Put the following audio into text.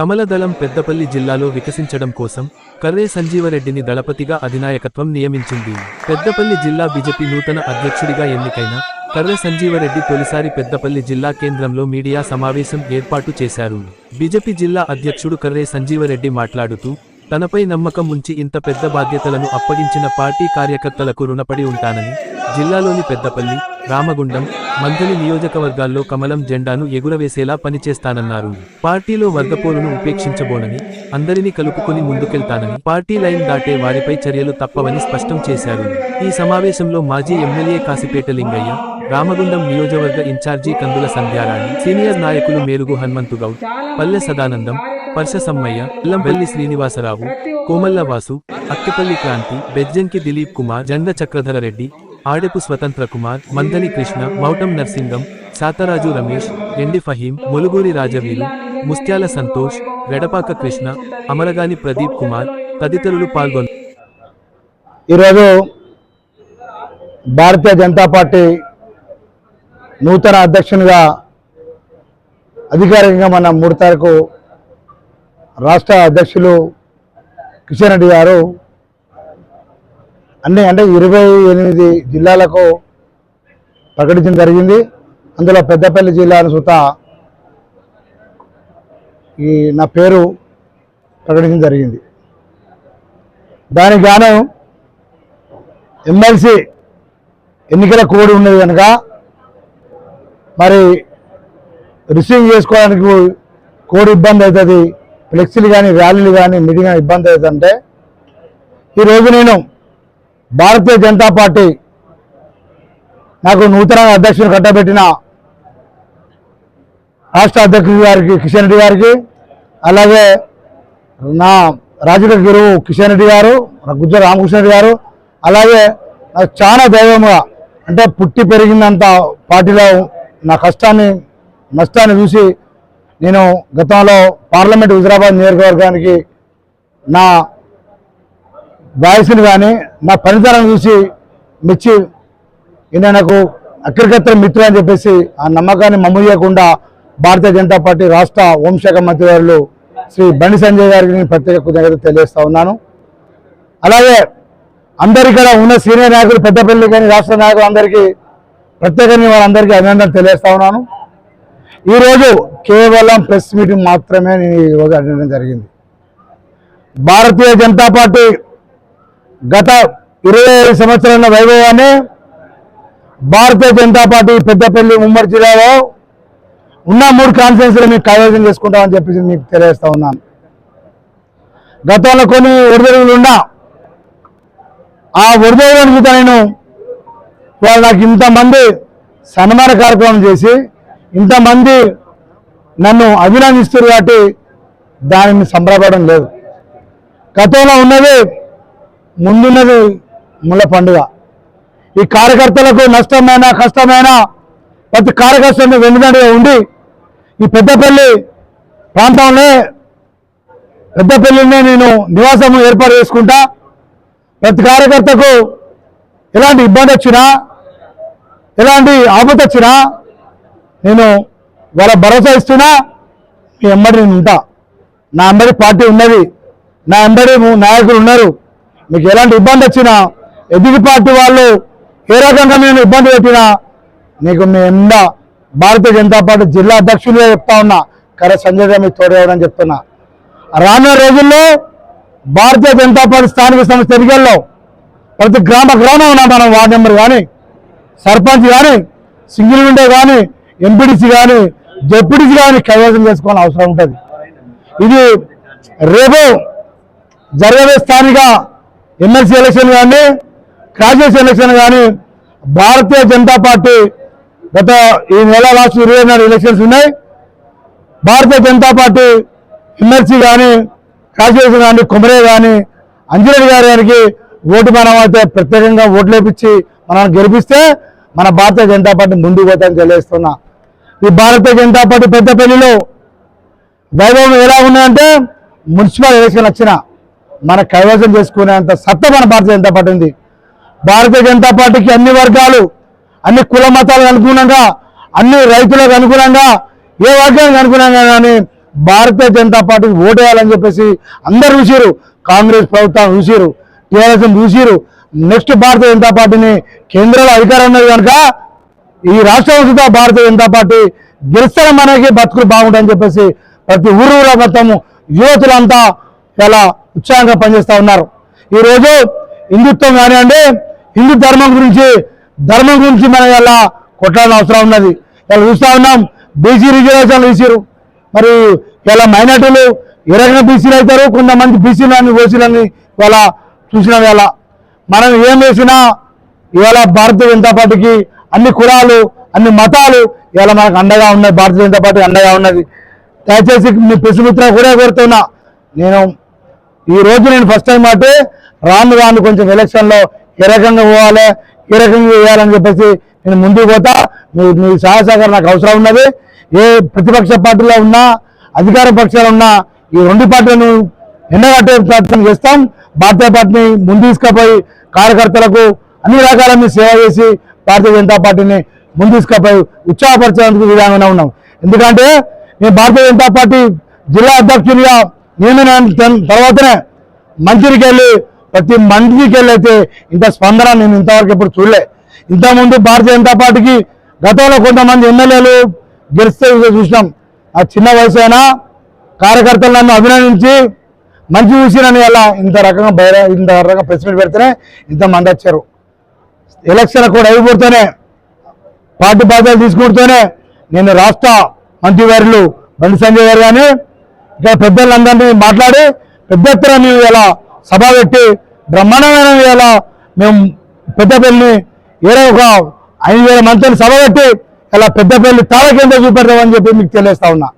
కమలదళం పెద్దపల్లి జిల్లాలో వికసించడం కోసం కర్రే సంజీవరెడ్డిని దళపతిగా అధినాయకత్వం నియమించింది. పెద్దపల్లి జిల్లా బీజేపీ నూతన అధ్యక్షుడిగా ఎన్నికైన కర్రె సంజీవరెడ్డి తొలిసారి పెద్దపల్లి జిల్లా కేంద్రంలో మీడియా సమావేశం ఏర్పాటు చేశారు. బీజేపీ జిల్లా అధ్యక్షుడు కర్రే సంజీవరెడ్డి మాట్లాడుతూ తనపై నమ్మకం ఉంచి ఇంత పెద్ద బాధ్యతలను అప్పగించిన పార్టీ కార్యకర్తలకు రుణపడి ఉంటానని జిల్లాలోని పెద్దపల్లి రామగుండం మంథలి నియోజకవర్గాల్లో కమలం జెండాను ఎగురవేసేలా పనిచేస్తానన్నారు. పార్టీలో వర్గపోరును ఉపేక్షించబోనని అందరినీ కలుపుకొని ముందుకెళ్తానని పార్టీ లైన్ దాటే వారిపై చర్యలు తప్పవని స్పష్టం చేశారు. ఈ సమావేశంలో మాజీ ఎమ్మెల్యే కాసిపేట లింగయ్య రామగుండం నియోజకవర్గ ఇన్ఛార్జీ కందుల సంధ్యారాణి సీనియర్ నాయకులు మేలుగు హనుమంతు గౌడ్ పల్లె సదానందం పర్ష సమ్మయ్య వెల్లి శ్రీనివాసరావు కోమల్లవాసు అక్కిపల్లి క్రాంతి బెజ్జంకి దిలీప్ కుమార్ జండ చక్రధర రెడ్డి ఆడెపు స్వతంత్ర కుమార్ మందని కృష్ణ మౌటం నర్సింగం శాతరాజు రమేష్ ఎండి ఫహీం ములుగూరి రాజవీరు ముస్త్యాల సంతోష్ వెడపాక కృష్ణ అమరగాని ప్రదీప్ కుమార్ తదితరులు పాల్గొన్నారు ఈరోజు భారతీయ జనతా పార్టీ నూతన అధ్యక్షునిగా అధికారికంగా మన మూడు తారీఖు రాష్ట్ర అధ్యక్షులు కిషన్ రెడ్డి గారు అన్ని అంటే ఇరవై ఎనిమిది జిల్లాలకు ప్రకటించడం జరిగింది. అందులో పెద్దపల్లి జిల్లాను సుత ఈ నా పేరు ప్రకటించడం జరిగింది. దానికి గాను ఎమ్మెల్సీ ఎన్నికల కోడ్ ఉన్నది కనుక మరి రిసీవ్ చేసుకోవడానికి కోడ్ ఇబ్బంది అవుతుంది ఫ్లెక్సీలు కానీ ర్యాలీలు కానీ మీటింగ్ కానీ ఇబ్బంది అవుతుందంటే ఈరోజు నేను భారతీయ జనతా పార్టీ నాకు నూతన అధ్యక్షుడు కట్టబెట్టిన రాష్ట్ర అధ్యక్షుడు గారికి కిషన్ రెడ్డి గారికి అలాగే నా రాజకీయ గురువు కిషన్ రెడ్డి గారు గుజ్జ రామకృష్ణ రెడ్డి గారు అలాగే నాకు చాలా దైవంగా అంటే పుట్టి పెరిగినంత పార్టీలో నా కష్టాన్ని నష్టాన్ని చూసి నేను గతంలో పార్లమెంట్ హుజరాబాద్ నియోజకవర్గానికి నా వాయిస్ని కానీ నా పనితనం చూసి మెచ్చి ఈయన నాకు అగ్రగత్ర మిత్రులు అని చెప్పేసి ఆ నమ్మకాన్ని మమ్ము చేయకుండా భారతీయ జనతా పార్టీ రాష్ట్ర హోంశాఖ మంత్రివర్యులు శ్రీ బండి సంజయ్ గారికి నేను ప్రత్యేక కృతజ్ఞత తెలియజేస్తా ఉన్నాను. అలాగే అందరి ఇక్కడ ఉన్న సీనియర్ నాయకులు పెద్దపల్లి కానీ రాష్ట్ర నాయకులు అందరికీ ప్రత్యేకంగా వాళ్ళందరికీ అభినందనలు తెలియజేస్తా ఉన్నాను. ఈరోజు కేవలం ప్రెస్ మీటింగ్ మాత్రమే నేను ఈరోజు అటెండ్ జరిగింది. భారతీయ జనతా పార్టీ గత ఇరవై ఐదు సంవత్సరాల వైభవాన్ని భారతీయ జనతా పార్టీ పెద్దపల్లి ఉమ్మడి జిల్లాలో ఉన్న మూడు కాన్ఫరెన్స్లు మీకు కైవసం చేసుకుంటామని చెప్పేసి మీకు తెలియజేస్తా ఉన్నాను. గతంలో కొన్ని ఒడిదొడుగులు ఉన్నా ఆ ఒడిదొడుగులను మీద నేను. వాళ్ళు నాకు ఇంతమంది సన్మాన కార్యక్రమం చేసి ఇంతమంది నన్ను అభినందిస్తారు కాబట్టి దానిని సంబరపడడం లేదు. గతంలో ఉన్నది ముందున్నది ముళ్ళ పండుగ. ఈ కార్యకర్తలకు నష్టమైన కష్టమైన ప్రతి కార్యకర్తను వెన్నుదండగా ఉండి ఈ పెద్దపల్లి ప్రాంతంలో పెద్దపల్లినే నేను నివాసం ఏర్పాటు చేసుకుంటా. ప్రతి కార్యకర్తకు ఎలాంటి ఇబ్బంది వచ్చినా ఎలాంటి ఆపత వచ్చినా నేను వాళ్ళ భరోసా ఇస్తున్నా. మీ ఎంబడి నేను ఉంటా. నా ఎంబడి పార్టీ ఉన్నది. నా ఎంబడి నాయకులు ఉన్నారు. మీకు ఎలాంటి ఇబ్బంది వచ్చినా ఎదుటి పార్టీ వాళ్ళు ఏ రకంగా నేను ఇబ్బంది పెట్టినా నీకు మీ ఎండ భారతీయ జనతా పార్టీ జిల్లా అధ్యక్షులుగా చెప్తా ఉన్నా. కరే సంజయ్ గారు మీకు తోడేవడం చెప్తున్నా. రానున్న రోజుల్లో భారతీయ జనతా పార్టీ స్థానిక సంస్థ ఎన్నికల్లో ప్రతి గ్రామ గ్రామం మనం వార్డు మెంబర్ కానీ సర్పంచ్ కానీ సింగిల్ విండో కానీ ఎంపీడీసీ కానీ జెడ్పీడీసీ కానీ కైవసం చేసుకోవాలని అవసరం ఉంటుంది. ఇది రేపు జరగబోయే స్థానిక ఎమ్మెల్సీ ఎలక్షన్ కానీ క్రాజెస్ ఎలక్షన్ కానీ భారతీయ జనతా పార్టీ గత ఈ నెల లాస్ట్ ఇరవై నాలుగు ఎలక్షన్స్ ఉన్నాయి. భారతీయ జనతా పార్టీ ఎమ్మెల్సీ కానీ కాశీస్ కానీ కుమరే కానీ అంజరెడ్డి గారి గారికి ఓటు మనం అయితే ప్రత్యేకంగా ఓట్లేపించి మనల్ని మనం గెలిపిస్తే మన భారతీయ జనతా పార్టీ ముందుకు పోతామని తెలియజేస్తున్నా. ఈ భారతీయ జనతా పార్టీ పెద్దపల్లిలో వైభవం ఎలా ఉన్నాయంటే మున్సిపల్ ఎలక్షన్ వచ్చిన మన కైవసం చేసుకునేంత సత్తా మన భారతీయ జనతా పార్టీ ఉంది. భారతీయ జనతా పార్టీకి అన్ని వర్గాలు అన్ని కుల మతాలకు అనుగుణంగా అన్ని రైతులకు అనుగుణంగా ఏ వర్గానికి అనుగుణంగా కానీ భారతీయ జనతా పార్టీకి ఓటు వేయాలని చెప్పేసి అందరు చూసిరు కాంగ్రెస్ ప్రభుత్వం చూసిరు టీఆర్ఎస్ చూసిరు నెక్స్ట్ భారతీయ జనతా పార్టీని కేంద్రంలో అధికారం ఉన్నది కనుక ఈ రాష్ట్రం భారతీయ జనతా పార్టీ గెలిస్తడం మనకి బతుకులు బాగుంటాయని చెప్పేసి ప్రతి ఊరు మొత్తము యువతులంతా చాలా ఉత్సాహంగా పనిచేస్తూ ఉన్నారు. ఈరోజు హిందుత్వం కానివ్వండి హిందూ ధర్మం గురించి ధర్మం గురించి మనం ఇలా కొట్టాల్సిన అవసరం ఉన్నది. ఇలా చూస్తూ ఉన్నాం బీసీ రిజర్వేషన్లు తీసిరు మరి ఇలా మైనార్టీలు ఏ రకంగా బీసీలు అవుతారు? కొంతమంది బీసీలని ఓసీలని ఇవాళ చూసిన వేళ మనం ఏం వేసినా ఇవాళ భారతీయ జనతా పార్టీకి అన్ని కులాలు అన్ని మతాలు ఇవాళ మనకు అండగా ఉన్నాయి. భారతీయ జనతా పార్టీ అండగా ఉన్నది. దయచేసి మీ పిసిమిత్ర కూడా కోరుతున్నా నేను ఈ రోజు నేను ఫస్ట్ టైం అంటే రాను రాను కొంచెం ఎలక్షన్లో ఏ రకంగా పోవాలి ఏ రకంగా వేయాలని చెప్పేసి నేను ముందుకు పోతా. మీ మీ సహాయ సహకారం నాకు అవసరం ఉన్నది. ఏ ప్రతిపక్ష పార్టీలో ఉన్నా అధికార పక్షాలు ఉన్నా ఈ రెండు పార్టీలను ఎన్నగట్టే ప్రయత్నం చేస్తాం. భారతీయ పార్టీని ముందు తీసుకుపోయి కార్యకర్తలకు అన్ని రకాల మీ సేవ చేసి భారతీయ జనతా పార్టీని ముందు తీసుకుపోయి ఉత్సాహపరచడానికి విధానంగా ఉన్నాం. ఎందుకంటే నేను భారతీయ జనతా పార్టీ జిల్లా అధ్యక్షునిగా నేను తర్వాతనే మంత్రికి వెళ్ళి ప్రతి మంత్రికి వెళ్ళి అయితే ఇంత స్పందన నేను ఇంతవరకు ఎప్పుడు చూడలే. ఇంతకుముందు భారతీయ జనతా పార్టీకి గతంలో కొంతమంది ఎమ్మెల్యేలు గెలిస్తే చూసినాం. ఆ చిన్న వయసు అయినా కార్యకర్తలు నన్ను అభినందించి మంచి చూసినని అలా ఇంత రకంగా బయట ఇంత రకంగా ప్రెస్ మీట్ పెడితేనే ఇంత మంది వచ్చారు. ఎలక్షన్ కూడా అయిపోతేనే పార్టీ బాధ్యతలు తీసుకుంటూనే నేను రాష్ట్ర మంత్రివర్యులు బండి సంజయ్ గారు కానీ పెద్దలందరినీ మాట్లాడి పెద్ద ఎత్తున మేము ఇలా సభ పెట్టి బ్రహ్మాండమైన ఇలా మేము పెద్దపల్లిని ఏదో ఒక ఐదు వేల మందిని సభ పెట్టి ఇలా పెద్దపల్లి తాళకేంద్ర చూపెడతామని చెప్పి మీకు తెలియస్తా ఉన్నా.